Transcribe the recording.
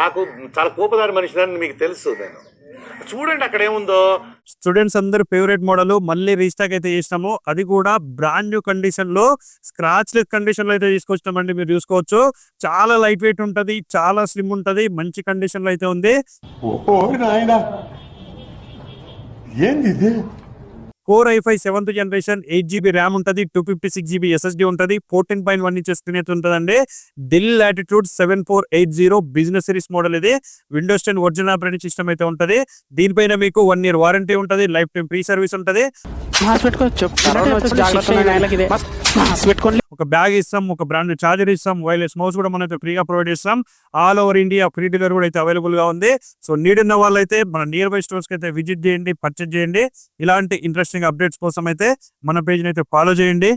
నాకు చాలా కోపదారి మనిషిని మీకు తెలుసు నేను. చూడండి అక్కడ ఏముందో. స్టూడెంట్స్ అందరు ఫేవరెట్ మోడల్ మళ్ళీ రీస్టాక్ అయితే చేసినాము. అది కూడా బ్రాండ్ న్యూ కండిషన్లో స్క్రాచ్ లెస్ కండిషన్లో అయితే తీసుకొచ్చినామండి మీరు చూసుకోవచ్చు. చాలా లైట్ వెయిట్ ఉంటది చాలా స్లిమ్ ఉంటది మంచి కండిషన్లో అయితే ఉంది. ఏంది core four i five seventh generation eight GB RAM ఉంటుంది two fifty six GB SSD ఉంటుంది fourteen point one inches screen అయితే ఉంటుందండి. Dell latitude seven four eight zero business series model ఇది. Windows ten original operating system అయితే ఉంటుంది. దీనిపైన మీకు one year warranty ఉంటుంది లైఫ్ టైం ఫ్రీ సర్వీస్ ఉంటుంది. ఒక బ్యాగ్ ఇస్తాం ఒక బ్రాండ్ చార్జర్ ఇస్తాం వైర్లెస్ మౌస్ కూడా మనం ఫ్రీగా ప్రొవైడ్ చేస్తాం. All over India free delivery కూడా అయితే అవైలబుల్గా ఉంది. సో నీడ్ ఉన్న వాళ్ళైతే మన నియర్ బై స్టోర్స్కి అయితే విజిట్ చేయండి పర్చేజ్ చేయండి. ఇలాంటి ఇంట్రెస్టింగ్ అప్డేట్స్ కోసం అయితే మన పేజ్ అయితే ఫాలో చేయండి.